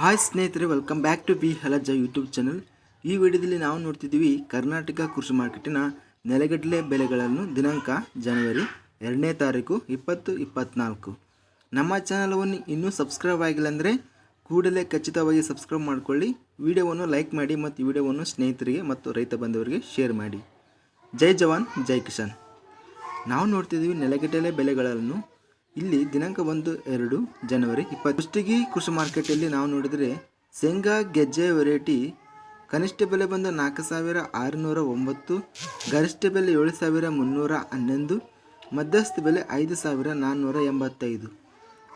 Hi ಸ್ನೇಹಿತರೆ welcome back to B ಹಲಜ YouTube channel ಈ ವಿಡಿಯೋದಲ್ಲಿ ನಾವು ನೋಡ್ತಿದ್ದೀವಿ ಕರ್ನಾಟಕ ಕೃಷಿ ಮಾರ್ಕೆಟಿನ ನೆಲಗಡಲೆ ಬೆಲೆಗಳನ್ನು ದಿನಾಂಕ ಜನವರಿ ಎರಡನೇ ತಾರೀಕು ಇಪ್ಪತ್ತು ಇಪ್ಪತ್ತ್ನಾಲ್ಕು ನಮ್ಮ ಚಾನಲವನ್ನು ಇನ್ನೂ ಸಬ್ಸ್ಕ್ರೈಬ್ ಆಗಿಲ್ಲ ಅಂದರೆ ಕೂಡಲೇ ಖಚಿತವಾಗಿ ಸಬ್ಸ್ಕ್ರೈಬ್ ಮಾಡಿಕೊಳ್ಳಿ. ವಿಡಿಯೋವನ್ನು ಲೈಕ್ ಮಾಡಿ ಮತ್ತು ವಿಡಿಯೋವನ್ನು ಸ್ನೇಹಿತರಿಗೆ ಮತ್ತು ರೈತ ಬಂಧುವರಿಗೆ ಶೇರ್ ಮಾಡಿ. ಜೈ ಜವಾನ್, ಜೈ ಕಿಸಾನ್. ನಾವು ನೋಡ್ತಿದ್ದೀವಿ ನೆಲಗಡಲೆ ಬೆಲೆಗಳನ್ನು ಇಲ್ಲಿ ದಿನಾಂಕ ಒಂದು, ಎರಡು ಜನವರಿ ಇಪ್ಪತ್ತು. ಕುಷ್ಟಗಿ ಕೃಷಿ ಮಾರ್ಕೆಟಲ್ಲಿ ನಾವು ನೋಡಿದರೆ ಶೇಂಗಾ, ಗೆಜ್ಜೆ ವೆರೈಟಿ ಕನಿಷ್ಠ ಬೆಲೆ ಬಂದು ನಾಲ್ಕು ಸಾವಿರ ಆರುನೂರ ಒಂಬತ್ತು, ಗರಿಷ್ಠ ಬೆಲೆ ಏಳು ಸಾವಿರ ಮುನ್ನೂರ ಹನ್ನೊಂದು, ಮಧ್ಯಸ್ಥ ಬೆಲೆ ಐದು ಸಾವಿರ ನಾನ್ನೂರ ಎಂಬತ್ತೈದು.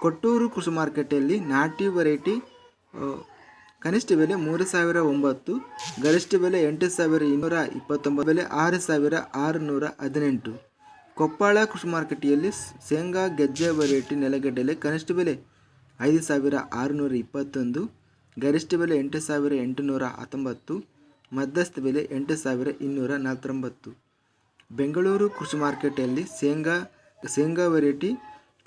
ಕೊಟ್ಟೂರು ಕೃಷಿ ಮಾರ್ಕೆಟಲ್ಲಿ ನಾಟಿ ವೆರೈಟಿ ಕನಿಷ್ಠ ಬೆಲೆ ಮೂರು ಸಾವಿರ ಒಂಬತ್ತು, ಗರಿಷ್ಠ ಬೆಲೆ ಎಂಟು ಸಾವಿರ ಇನ್ನೂರ ಇಪ್ಪತ್ತೊಂಬತ್ತು, ಬೆಲೆ ಆರು ಸಾವಿರ ಆರುನೂರ ಹದಿನೆಂಟು. ಕೊಪ್ಪಳ ಕೃಷಿ ಮಾರ್ಕೆಟೆಯಲ್ಲಿ ಶೇಂಗಾ ಗೆಜ್ಜೆ ವೆರೈಟಿ ನೆಲಗಡಲೆ ಕನಿಷ್ಠ ಬೆಲೆ ಐದು ಸಾವಿರ ಆರುನೂರ ಇಪ್ಪತ್ತೊಂದು, ಗರಿಷ್ಠ ಬೆಲೆ ಎಂಟು ಸಾವಿರ ಎಂಟುನೂರ ಹತ್ತೊಂಬತ್ತು, ಮಧ್ಯಸ್ಥ ಬೆಲೆ ಎಂಟು ಸಾವಿರ ಇನ್ನೂರ ನಲವತ್ತೊಂಬತ್ತು. ಬೆಂಗಳೂರು ಕೃಷಿ ಮಾರ್ಕೆಟಲ್ಲಿ ಶೇಂಗಾ ಶೇಂಗಾ ವೆರೈಟಿ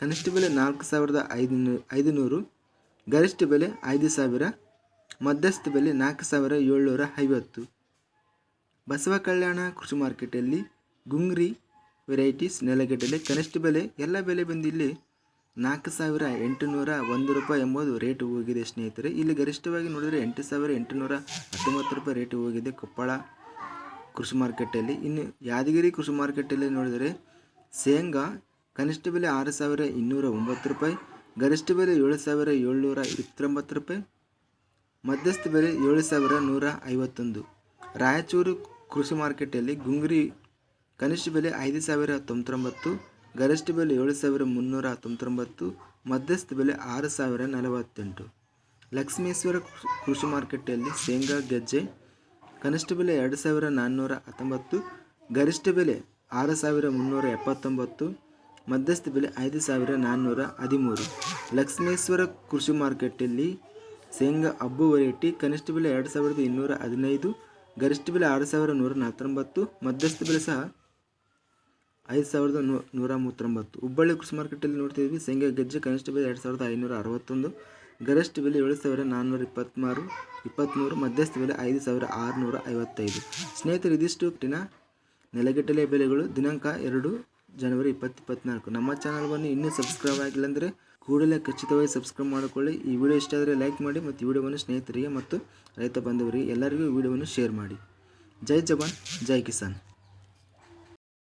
ಕನಿಷ್ಠ ಬೆಲೆ ನಾಲ್ಕು ಸಾವಿರದ ಐದುನೂ, ಐದುನೂರು, ಗರಿಷ್ಠ ಬೆಲೆ ಐದು ಸಾವಿರ, ಮಧ್ಯಸ್ಥ ಬೆಲೆ ನಾಲ್ಕು ಸಾವಿರ ಏಳ್ನೂರ ಐವತ್ತು. ಬಸವ ಕಲ್ಯಾಣ ಕೃಷಿ ಮಾರ್ಕೆಟಲ್ಲಿ ಗುಂಗ್ರಿ ವೆರೈಟೀಸ್ ನೆಲಗಡಲೆ, ಕನಿಷ್ಠ ಬೆಲೆ, ಎಲ್ಲ ಬೆಲೆ ಬಂದು ಇಲ್ಲಿ ನಾಲ್ಕು ಸಾವಿರ ಎಂಟುನೂರ ಒಂದು ರೂಪಾಯಿ ಎಂಬುದು ರೇಟ್ ಹೋಗಿದೆ ಸ್ನೇಹಿತರೆ. ಇಲ್ಲಿ ಗರಿಷ್ಠವಾಗಿ ನೋಡಿದರೆ ಎಂಟು ಸಾವಿರ ಎಂಟುನೂರ ಹತ್ತೊಂಬತ್ತು ರೂಪಾಯಿ ರೇಟ್ ಹೋಗಿದೆ ಕೊಪ್ಪಳ ಕೃಷಿ ಮಾರ್ಕೆಟಲ್ಲಿ. ಇನ್ನು ಯಾದಗಿರಿ ಕೃಷಿ ಮಾರ್ಕೆಟಲ್ಲಿ ನೋಡಿದರೆ ಶೇಂಗಾ ಕನಿಷ್ಠ ಬೆಲೆ ಆರು ಸಾವಿರ ಇನ್ನೂರ ಒಂಬತ್ತು ರೂಪಾಯಿ, ಗರಿಷ್ಠ ಬೆಲೆ ಏಳು ಸಾವಿರ ಏಳ್ನೂರ ಇಪ್ಪತ್ತೊಂಬತ್ತು ರೂಪಾಯಿ, ಮಧ್ಯಸ್ಥ ಬೆಲೆ ಏಳು ಸಾವಿರ ನೂರ ಐವತ್ತೊಂದು. ರಾಯಚೂರು ಕೃಷಿ ಮಾರ್ಕೆಟಲ್ಲಿ ಗುಂಗ್ರಿ ಕನಿಷ್ಠ ಬೆಲೆ ಐದು ಸಾವಿರ ತೊಂಬತ್ತೊಂಬತ್ತು, ಗರಿಷ್ಠ ಬೆಲೆ ಏಳು ಸಾವಿರ ಮುನ್ನೂರ ತೊಂಬತ್ತೊಂಬತ್ತು, ಮಧ್ಯಸ್ಥ ಬೆಲೆ ಆರು ಸಾವಿರ ನಲವತ್ತೆಂಟು. ಲಕ್ಷ್ಮೇಶ್ವರ ಕೃಷಿ ಮಾರ್ಕೆಟಲ್ಲಿ ಶೇಂಗಾ ಗೆಜ್ಜೆ, ಕನಿಷ್ಠ ಬೆಲೆ ಎರಡು ಸಾವಿರ ನಾನ್ನೂರ ಹತ್ತೊಂಬತ್ತು, ಗರಿಷ್ಠ ಬೆಲೆ ಆರು ಸಾವಿರ ಮುನ್ನೂರ ಎಪ್ಪತ್ತೊಂಬತ್ತು, ಮಧ್ಯಸ್ಥ ಬೆಲೆ ಐದು ಸಾವಿರ ನಾನ್ನೂರ ಹದಿಮೂರು. ಲಕ್ಷ್ಮೇಶ್ವರ ಕೃಷಿ ಮಾರ್ಕೆಟಲ್ಲಿ ಶೇಂಗಾ ಹಬ್ಬು ವೆರೈಟಿ ಕನಿಷ್ಠ ಬೆಲೆ ಎರಡು ಸಾವಿರದ ಇನ್ನೂರ ಹದಿನೈದು, ಗರಿಷ್ಠ ಬೆಲೆ ಆರು ಸಾವಿರ ನೂರ ನಲವತ್ತೊಂಬತ್ತು ಮಧ್ಯಸ್ಥ ಬೆಲೆ ಸಹ ಐದು ಸಾವಿರದ ನೂ, ನೂರ ಮೂವತ್ತೊಂಬತ್ತು. ಹುಬ್ಬಳ್ಳಿ ಕೃಷಿ ಮಾರ್ಕೆಟಲ್ಲಿ ನೋಡ್ತಿದ್ವಿ ಶೇಂಗಾ, ಗೆಜ್ಜೆ, ಕನಿಷ್ಠ ಬೆಲೆ ಎರಡು ಸಾವಿರದ ಐನೂರ ಅರವತ್ತೊಂದು. ಗರಿಷ್ಠ ಬೆಲೆ ಏಳು ಸಾವಿರ ನಾನ್ನೂರ ಇಪ್ಪತ್ತ್ಮೂರು ಇಪ್ಪತ್ತ್ಮೂರು, ಮಧ್ಯಸ್ಥ ಬೆಲೆ ಐದು ಸಾವಿರ ಆರುನೂರ ಐವತ್ತೈದು. ಸ್ನೇಹಿತರು, ಇದಿಷ್ಟು ಟಿನ ನೆಲಗಟ್ಟಲೆ ಬೆಲೆಗಳು. ದಿನಾಂಕ ಎರಡು ಜನವರಿ ಇಪ್ಪತ್ತು ಇಪ್ಪತ್ನಾಲ್ಕು ನಮ್ಮ ಚಾನಲ್ವನ್ನು ಇನ್ನೂ ಸಬ್ಸ್ಕ್ರೈಬ್ ಆಗಿಲ್ಲ ಅಂದರೆ ಕೂಡಲೇ ಖಚಿತವಾಗಿ ಸಬ್ಸ್ಕ್ರೈಬ್ ಮಾಡಿಕೊಳ್ಳಿ. ಈ ವಿಡಿಯೋ ಇಷ್ಟ ಆದರೆ ಲೈಕ್ ಮಾಡಿ ಮತ್ತು ಈ ವಿಡಿಯೋವನ್ನು ಸ್ನೇಹಿತರಿಗೆ ಮತ್ತು ರೈತ ಬಾಂಧವರಿಗೆ ಎಲ್ಲರಿಗೂ ವಿಡಿಯೋವನ್ನು ಶೇರ್ ಮಾಡಿ. ಜೈ ಜವಾನ್, ಜೈ ಕಿಸಾನ್.